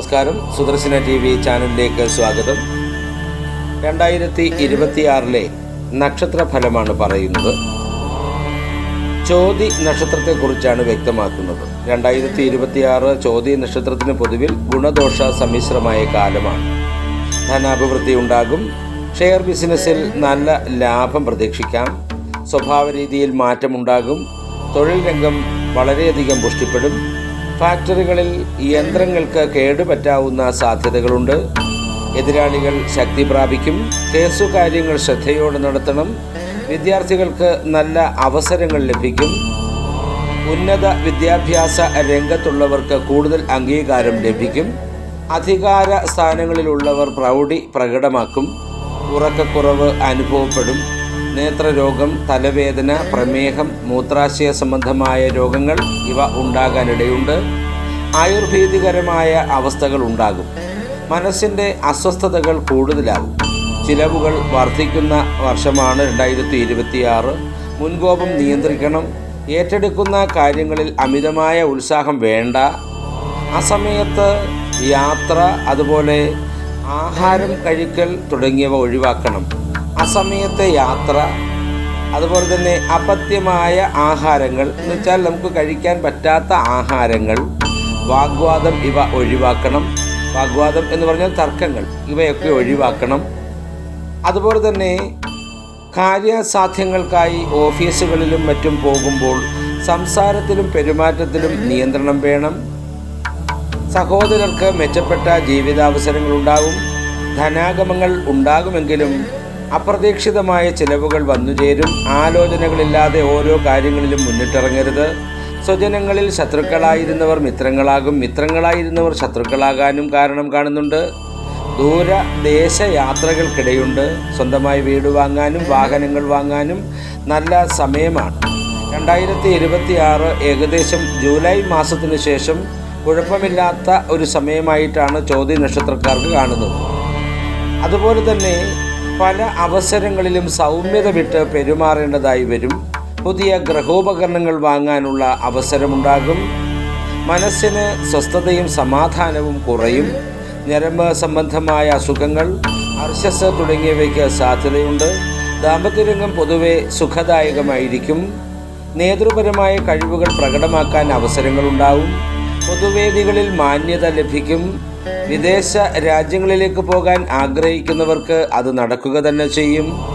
നമസ്കാരം. Sudarshana T V ചാനലിലേക്ക് സ്വാഗതം. രണ്ടായിരത്തി ഇരുപത്തിയാറിലെ നക്ഷത്ര ഫലമാണ് പറയുന്നത്. ചോതി നക്ഷത്രത്തെക്കുറിച്ചാണ് വ്യക്തമാക്കുന്നത്. രണ്ടായിരത്തി ഇരുപത്തിയാറ് ചോതി നക്ഷത്രത്തിന് പൊതുവിൽ ഗുണദോഷ സമ്മിശ്രമായ കാലമാണ്. ധനാഭിവൃദ്ധി ഉണ്ടാകും. ഷെയർ ബിസിനസ്സിൽ നല്ല ലാഭം പ്രതീക്ഷിക്കാം. സ്വഭാവ രീതിയിൽ മാറ്റമുണ്ടാകും. തൊഴിൽ രംഗം വളരെയധികം പുഷ്ടിപ്പെടും. ഫാക്ടറികളിൽ യന്ത്രങ്ങൾക്ക് കേടുപറ്റാവുന്ന സാധ്യതകളുണ്ട്. എതിരാളികൾ ശക്തി പ്രാപിക്കും. കേസുകാര്യങ്ങൾ ശ്രദ്ധയോടെ നടത്തണം. വിദ്യാർത്ഥികൾക്ക് നല്ല അവസരങ്ങൾ ലഭിക്കും. ഉന്നത വിദ്യാഭ്യാസ രംഗത്തുള്ളവർക്ക് കൂടുതൽ അംഗീകാരം ലഭിക്കും. അധികാര സ്ഥാനങ്ങളിലുള്ളവർ പ്രൗഢി പ്രകടമാക്കും. ഉറക്കക്കുറവ് അനുഭവപ്പെടും. നേത്രരോഗം തലവേദന പ്രമേഹം മൂത്രാശയ സംബന്ധമായ രോഗങ്ങൾ ഇവ ഉണ്ടാകാനിടയുണ്ട്. ആയുർവേദികരമായ അവസ്ഥകൾ ഉണ്ടാകും. മനസ്സിന്റെ അസ്വസ്ഥതകൾ കൂടുതലാകും. ചിലവുകൾ വർദ്ധിക്കുന്ന വർഷമാണ് രണ്ടായിരത്തി ഇരുപത്തിയാറ് മുൻകോപം നിയന്ത്രിക്കണം. ഏറ്റെടുക്കുന്ന കാര്യങ്ങളിൽ അമിതമായ ഉത്സാഹം വേണ്ട. ആ സമയത്ത് യാത്ര അതുപോലെ ആഹാരം കഴിക്കൽ തുടങ്ങിയവ ഒഴിവാക്കണം. അസമയത്തെ യാത്ര അതുപോലെ തന്നെ അപത്യമായ ആഹാരങ്ങൾ. എന്ന് വെച്ചാൽ നമുക്ക് കഴിക്കാൻ പറ്റാത്ത ആഹാരങ്ങൾ വാഗ്വാദം ഇവ ഒഴിവാക്കണം. വാഗ്വാദം എന്ന് പറഞ്ഞാൽ തർക്കങ്ങൾ ഇവയൊക്കെ ഒഴിവാക്കണം. അതുപോലെ തന്നെ കാര്യസാധ്യങ്ങൾക്കായി ഓഫീസുകളിലും മറ്റും പോകുമ്പോൾ സംസാരത്തിലും പെരുമാറ്റത്തിലും നിയന്ത്രണം വേണം. സഹോദരർക്ക് മെച്ചപ്പെട്ട ജീവിതാവസരങ്ങൾ ഉണ്ടാകും. ധനാഗമങ്ങൾ ഉണ്ടാകുമെങ്കിലും അപ്രതീക്ഷിതമായ ചിലവുകൾ വന്നുചേരും ആലോചനകളില്ലാതെ ഓരോ കാര്യങ്ങളിലും മുന്നിട്ടിറങ്ങരുത്. സ്വജനങ്ങളിൽ ശത്രുക്കളായിരുന്നവർ മിത്രങ്ങളാകും. മിത്രങ്ങളായിരുന്നവർ ശത്രുക്കളാകാനും കാരണം കാണുന്നുണ്ട്. ദൂര ദേശയാത്രകൾക്കിടയുണ്ട്. സ്വന്തമായി വീട് വാങ്ങാനും വാഹനങ്ങൾ വാങ്ങാനും നല്ല സമയമാണ്. രണ്ടായിരത്തി ഇരുപത്തി ആറ് ഏകദേശം ജൂലൈ മാസത്തിനു ശേഷം കുഴപ്പമില്ലാത്ത ഒരു സമയമായിട്ടാണ് ചോദ്യ നക്ഷത്രക്കാർക്ക് കാണുന്നത്. അതുപോലെ തന്നെ പല അവസരങ്ങളിലും സൗമ്യത വിട്ട് പെരുമാറേണ്ടതായി വരും. പുതിയ ഗ്രഹോപകരണങ്ങൾ വാങ്ങാനുള്ള അവസരമുണ്ടാകും. മനസ്സിന് സ്വസ്ഥതയും സമാധാനവും കുറയും. ഞരമ്പ് സംബന്ധമായ അസുഖങ്ങൾ അർശസ് തുടങ്ങിയവയ്ക്ക് സാധ്യതയുണ്ട്. ദാമ്പത്യരംഗം പൊതുവെ സുഖദായകമായിരിക്കും. നേതൃപരമായ കഴിവുകൾ പ്രകടമാക്കാൻ അവസരങ്ങളുണ്ടാവും. പൊതുവേദികളിൽ മാന്യത ലഭിക്കും. വിദേശ രാജ്യങ്ങളിലേക്ക് പോകാൻ ആഗ്രഹിക്കുന്നവർക്ക് അത് നടക്കുക തന്നെ ചെയ്യും.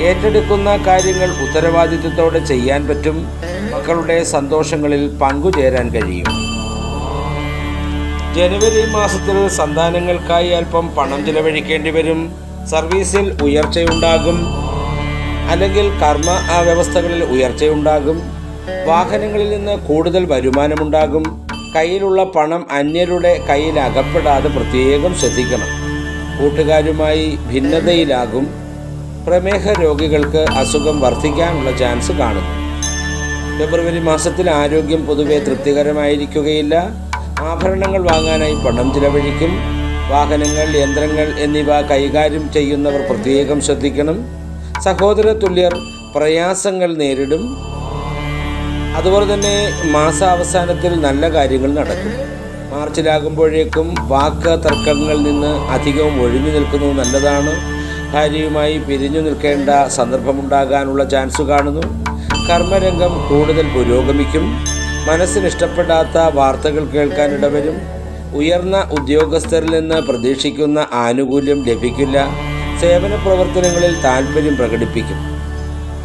ഏറ്റെടുക്കുന്ന കാര്യങ്ങൾ ഉത്തരവാദിത്വത്തോടെ ചെയ്യാൻ പറ്റും. മക്കളുടെ സന്തോഷങ്ങളിൽ പങ്കുചേരാൻ കഴിയും. ജനുവരി മാസത്തിൽ സന്താനങ്ങൾക്കായി അല്പം പണം ചിലവഴിക്കേണ്ടി വരും. സർവീസിൽ ഉയർച്ചയുണ്ടാകും. അല്ലെങ്കിൽ കർമ്മ വ്യവസ്ഥകളിൽ ഉയർച്ചയുണ്ടാകും. വാഹനങ്ങളിൽ നിന്ന് കൂടുതൽ വരുമാനമുണ്ടാകും. കയ്യിലുള്ള പണം അന്യരുടെ കയ്യിൽ അകപ്പെടാതെ പ്രത്യേകം ശ്രദ്ധിക്കണം. കൂട്ടുകാരുമായി ഭിന്നതയിലാകും പ്രമേഹ രോഗികൾക്ക് അസുഖം വർദ്ധിക്കാനുള്ള ചാൻസ് കാണുന്നു. ഫെബ്രുവരി മാസത്തിൽ ആരോഗ്യം പൊതുവെ തൃപ്തികരമായിരിക്കുകയില്ല. ആഭരണങ്ങൾ വാങ്ങാനായി പണം ചിലവഴിക്കും. വാഹനങ്ങൾ യന്ത്രങ്ങൾ എന്നിവ കൈകാര്യം ചെയ്യുന്നവർ പ്രത്യേകം ശ്രദ്ധിക്കണം. സഹോദര തുല്യർ പ്രയാസങ്ങൾ നേരിടും. അതുപോലെ തന്നെ മാസാവസാനത്തിൽ നല്ല കാര്യങ്ങൾ നടക്കും. മാർച്ചിലാകുമ്പോഴേക്കും വാക്ക് തർക്കങ്ങളിൽ നിന്ന് അധികവും ഒഴിഞ്ഞു നിൽക്കുന്നത് നല്ലതാണ്. ഭാര്യയുമായി പിരിഞ്ഞു നിൽക്കേണ്ട സന്ദർഭമുണ്ടാകാനുള്ള ചാൻസ് കാണുന്നു. കർമ്മരംഗം കൂടുതൽ പുരോഗമിക്കും. മനസ്സിന് ഇഷ്ടപ്പെടാത്ത വാർത്തകൾ കേൾക്കാൻ ഇടവരും. ഉയർന്ന ഉദ്യോഗസ്ഥരിൽ നിന്ന് പ്രതീക്ഷിക്കുന്ന ആനുകൂല്യം ലഭിക്കില്ല. സേവന പ്രവർത്തനങ്ങളിൽ താൽപ്പര്യം പ്രകടിപ്പിക്കും.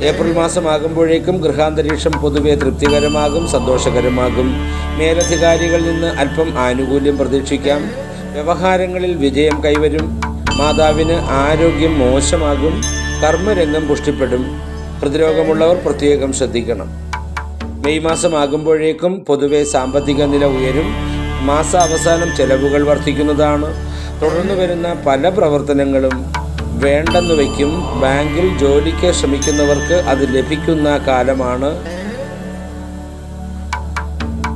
ഏപ്രിൽ മാസമാകുമ്പോഴേക്കും ഗൃഹാന്തരീക്ഷം പൊതുവെ തൃപ്തികരമാകും സന്തോഷകരമാകും. മേലധികാരികളിൽ നിന്ന് അല്പം ആനുകൂല്യം പ്രതീക്ഷിക്കാം. വ്യവഹാരങ്ങളിൽ വിജയം കൈവരും. മാതാവിന് ആരോഗ്യം മോശമാകും. കർമ്മരംഗം പുഷ്ടിപ്പെടും. പ്രതിരോഗമുള്ളവർ പ്രത്യേകം ശ്രദ്ധിക്കണം. മെയ് മാസമാകുമ്പോഴേക്കും പൊതുവെ സാമ്പത്തിക നില ഉയരും. മാസാവസാനം ചെലവുകൾ വർദ്ധിക്കുന്നതാണ്. തുടർന്നു വരുന്ന പല പ്രവർത്തനങ്ങളും വേണ്ടെന്ന് വയ്ക്കും. ബാങ്കിൽ ജോലിക്ക് ശ്രമിക്കുന്നവർക്ക് അത് ലഭിക്കുന്ന കാലമാണ്.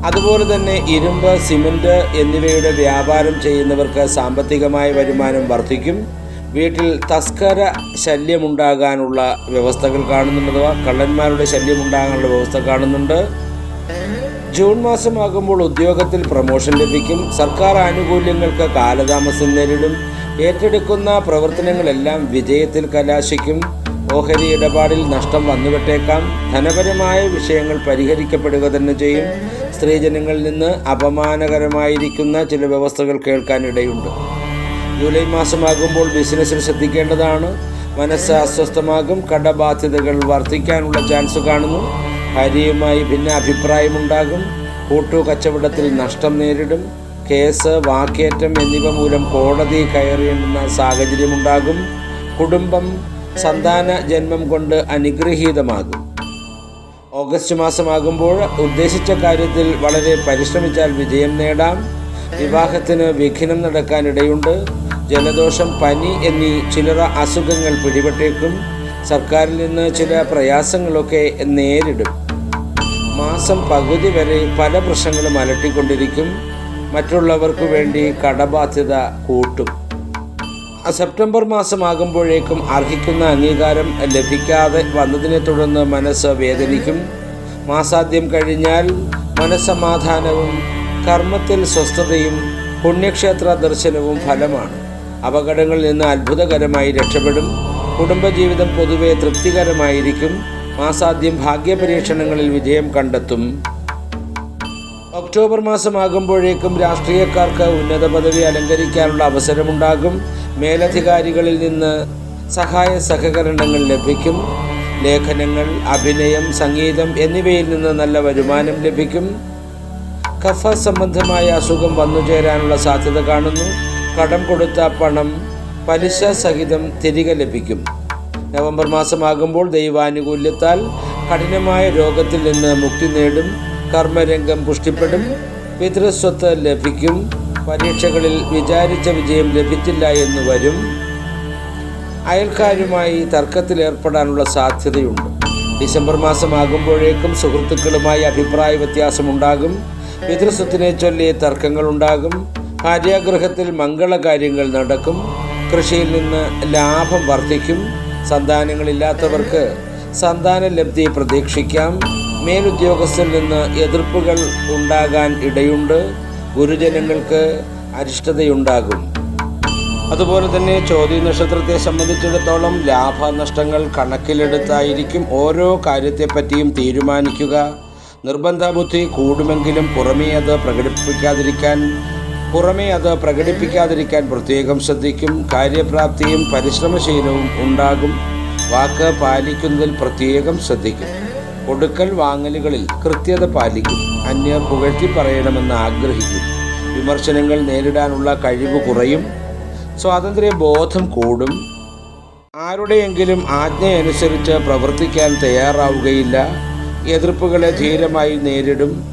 അതുപോലെ തന്നെ ഇരുമ്പ് സിമന്റ് എന്നിവയുടെ വ്യാപാരം ചെയ്യുന്നവർക്ക് സാമ്പത്തികമായ വരുമാനം വർദ്ധിക്കും. വീട്ടിൽ തസ്കര ശല്യമുണ്ടാകാനുള്ള വ്യവസ്ഥകൾ കാണുന്നുണ്ട് കള്ളന്മാരുടെ ശല്യമുണ്ടാകാനുള്ള വ്യവസ്ഥ കാണുന്നുണ്ട്. ജൂൺ മാസമാകുമ്പോൾ ഉദ്യോഗത്തിൽ പ്രമോഷൻ ലഭിക്കും. സർക്കാർ ആനുകൂല്യങ്ങൾക്ക് കാലതാമസം നേരിടും. ഏറ്റെടുക്കുന്ന പ്രവർത്തനങ്ങളെല്ലാം വിജയത്തിൽ കലാശിക്കും. ഓഹരി ഇടപാടിൽ നഷ്ടം വന്നുവിട്ടേക്കാം. ധനപരമായ വിഷയങ്ങൾ പരിഹരിക്കപ്പെടുക തന്നെ ചെയ്യും. സ്ത്രീജനങ്ങളിൽ നിന്ന് അപമാനകരമായിരിക്കുന്ന ചില വ്യവസ്ഥകൾ കേൾക്കാനിടയുണ്ട് ജൂലൈ മാസമാകുമ്പോൾ ബിസിനസ്സിൽ ശ്രദ്ധിക്കേണ്ടതാണ്. മനസ്സ് അസ്വസ്ഥമാകും. കടബാധ്യതകൾ വർദ്ധിക്കാനുള്ള ചാൻസ് കാണുന്നു. ഭാര്യയുമായി ഭിന്ന അഭിപ്രായമുണ്ടാകും കൂട്ടു കച്ചവടത്തിൽ നഷ്ടം നേരിടും. കേസ് വാക്കേറ്റം എന്നിവ മൂലം കോടതി കയറിയെന്ന സാഹചര്യമുണ്ടാകും. കുടുംബം സന്താന ജന്മം കൊണ്ട് അനുഗ്രഹീതമാകും. ഓഗസ്റ്റ് മാസമാകുമ്പോൾ ഉദ്ദേശിച്ച കാര്യത്തിൽ വളരെ പരിശ്രമിച്ചാൽ വിജയം നേടാം. വിവാഹത്തിന് വിഘ്നം നടക്കാനിടയുണ്ട്. ജലദോഷം പനി എന്നീ ചിലറ അസുഖങ്ങൾ പിടിപെട്ടേക്കും. സർക്കാരിൽ നിന്ന് ചില പ്രയാസങ്ങളൊക്കെ നേരിടും. മാസം പകുതി വരെ പല പ്രശ്നങ്ങളും അലട്ടിക്കൊണ്ടിരിക്കും. മറ്റുള്ളവർക്ക് വേണ്ടി കടബാധ്യത കൂട്ടും. സെപ്റ്റംബർ മാസമാകുമ്പോഴേക്കും അർഹിക്കുന്ന അംഗീകാരം ലഭിക്കാതെ വന്നതിനെ തുടർന്ന് മനസ്സ് വേദനിക്കും. മാസാദ്യം കഴിഞ്ഞാൽ മനസ്സമാധാനവും കർമ്മത്തിൽ സ്വസ്ഥതയും പുണ്യക്ഷേത്ര ദർശനവും ഫലമാണ്. അപകടങ്ങളിൽ നിന്ന് അത്ഭുതകരമായി രക്ഷപ്പെടും. കുടുംബജീവിതം പൊതുവെ തൃപ്തികരമായിരിക്കും. മാസാദ്യം ഭാഗ്യപരീക്ഷണങ്ങളിൽ വിജയം കണ്ടെത്തും. ഒക്ടോബർ മാസമാകുമ്പോഴേക്കും രാഷ്ട്രീയക്കാർക്ക് ഉന്നത പദവി അലങ്കരിക്കാനുള്ള അവസരമുണ്ടാകും. മേലധികാരികളിൽ നിന്ന് സഹായ സഹകരണങ്ങൾ ലഭിക്കും. ലേഖനങ്ങൾ അഭിനയം സംഗീതം എന്നിവയിൽ നിന്ന് നല്ല വരുമാനം ലഭിക്കും. കഫ സംബന്ധമായ അസുഖം വന്നുചേരാനുള്ള സാധ്യത കാണുന്നു. കടം കൊടുത്ത പണം പലിശ സഹിതം തിരികെ ലഭിക്കും. നവംബർ മാസമാകുമ്പോൾ ദൈവാനുകൂല്യത്താൽ കഠിനമായ രോഗത്തിൽ നിന്ന് മുക്തി നേടും. കർമ്മരംഗം പുഷ്ടിപ്പെടും. പിതൃസ്വത്ത് ലഭിക്കും. പരീക്ഷകളിൽ വിചാരിച്ച വിജയം ലഭിച്ചില്ല എന്ന് വരും. അയൽക്കാരുമായി തർക്കത്തിലേർപ്പെടാനുള്ള സാധ്യതയുണ്ട്. ഡിസംബർ മാസമാകുമ്പോഴേക്കും സുഹൃത്തുക്കളുമായി അഭിപ്രായ വ്യത്യാസമുണ്ടാകും. പിതൃസ്വത്തിനെ ചൊല്ലി തർക്കങ്ങളുണ്ടാകും. ഭാര്യാഗൃഹത്തിൽ മംഗളകാര്യങ്ങൾ നടക്കും. കൃഷിയിൽ നിന്ന് ലാഭം വർദ്ധിക്കും. സന്താനങ്ങളില്ലാത്തവർക്ക് സന്താന ലബ്ധി പ്രതീക്ഷിക്കാം. മേലുദ്യോഗസ്ഥരിൽ നിന്ന് എതിർപ്പുകൾ ഉണ്ടാകാൻ ഇടയുണ്ട്. ഗുരുജനങ്ങൾക്ക് അരിഷ്ടതയുണ്ടാകും. അതുപോലെ തന്നെ ചോദ്യ നക്ഷത്രത്തെ സംബന്ധിച്ചിടത്തോളം ലാഭനഷ്ടങ്ങൾ കണക്കിലെടുത്തായിരിക്കും ഓരോ കാര്യത്തെപ്പറ്റിയും തീരുമാനിക്കുക. നിർബന്ധ ബുദ്ധി കൂടുമെങ്കിലും പുറമേ അത് പ്രകടിപ്പിക്കാതിരിക്കാൻ പുറമേ അത് പ്രകടിപ്പിക്കാതിരിക്കാൻ പ്രത്യേകം ശ്രദ്ധിക്കും. കാര്യപ്രാപ്തിയും പരിശ്രമശീലവും ഉണ്ടാകും. വാക്ക് പാലിക്കുന്നതിൽ പ്രത്യേകം ശ്രദ്ധിക്കും. കൊടുക്കൽ വാങ്ങലുകളിൽ കൃത്യത പാലിക്കും. അന്യർ പുകഴ്ത്തി പറയണമെന്ന് ആഗ്രഹിക്കും. വിമർശനങ്ങൾ നേരിടാനുള്ള കഴിവ് കുറയും. സ്വാതന്ത്ര്യ ബോധം കൂടും. ആരുടെയെങ്കിലും ആജ്ഞയനുസരിച്ച് പ്രവർത്തിക്കാൻ തയ്യാറാവുകയില്ല. എതിർപ്പുകളെ ധീരമായി നേരിടും.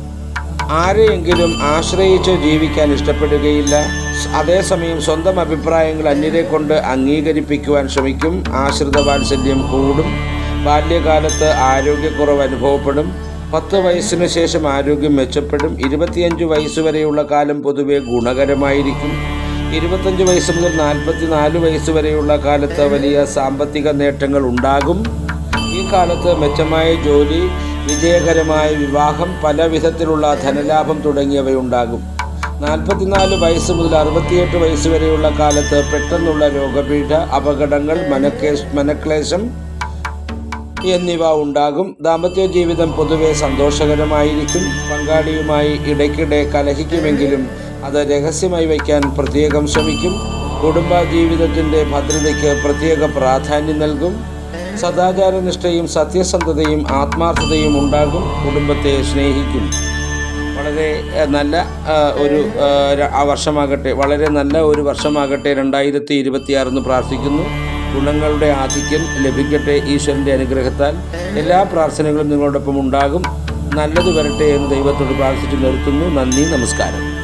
ആരെയെങ്കിലും ആശ്രയിച്ച് ജീവിക്കാൻ ഇഷ്ടപ്പെടുകയില്ല. അതേസമയം സ്വന്തം അഭിപ്രായങ്ങൾ അന്യരെ കൊണ്ട് അംഗീകരിപ്പിക്കുവാൻ ശ്രമിക്കും. ആശ്രിത വാത്സല്യം കൂടും. ബാല്യകാലത്ത് ആരോഗ്യക്കുറവ് അനുഭവപ്പെടും. പത്ത് വയസ്സിന് ശേഷം ആരോഗ്യം മെച്ചപ്പെടും. ഇരുപത്തിയഞ്ച് വയസ്സ് വരെയുള്ള കാലം പൊതുവെ ഗുണകരമായിരിക്കും. ഇരുപത്തഞ്ച് വയസ്സ് മുതൽ നാൽപ്പത്തി നാല് വയസ്സ് വരെയുള്ള കാലത്ത് വലിയ സാമ്പത്തിക നേട്ടങ്ങൾ ഉണ്ടാകും. ഈ കാലത്ത് മെച്ചമായ ജോലി വിജയകരമായ വിവാഹം പല വിധത്തിലുള്ള ധനലാഭം തുടങ്ങിയവയുണ്ടാകും. നാൽപ്പത്തിനാല് വയസ്സ് മുതൽ അറുപത്തിയെട്ട് വയസ്സ് വരെയുള്ള കാലത്ത് പെട്ടെന്നുള്ള രോഗപീഠ അപകടങ്ങൾ മനക്കേസ് മനക്ലേശം എന്നിവ ഉണ്ടാകും. ദാമ്പത്യ ജീവിതം പൊതുവെ സന്തോഷകരമായിരിക്കും. പങ്കാളിയുമായി ഇടയ്ക്കിടെ കലഹിക്കുമെങ്കിലും അത് രഹസ്യമായി വയ്ക്കാൻ പ്രത്യേകം ശ്രമിക്കും. കുടുംബ ജീവിതത്തിന്റെ ഭദ്രതയ്ക്ക് പ്രത്യേക പ്രാധാന്യം നൽകും. സദാചാരനിഷ്ഠയും സത്യസന്ധതയും ആത്മാർത്ഥതയും ഉണ്ടാകും. കുടുംബത്തെ സ്നേഹിക്കും. വളരെ നല്ല ഒരു വർഷമാകട്ടെ വളരെ നല്ല ഒരു വർഷമാകട്ടെ. രണ്ടായിരത്തി ഇരുപത്തിയാറെന്ന് പ്രാർത്ഥിക്കുന്നു. ഗുണങ്ങളുടെ ആധിക്യം ലഭിക്കട്ടെ ഈശ്വരന്റെ അനുഗ്രഹത്താൽ. എല്ലാ പ്രാർത്ഥനകളും നിങ്ങളോടൊപ്പം ഉണ്ടാകും. നല്ലത് വരട്ടെ എന്ന് ദൈവത്തോട് പ്രാർത്ഥിച്ച് നിർത്തുന്നു. നന്ദി നമസ്കാരം.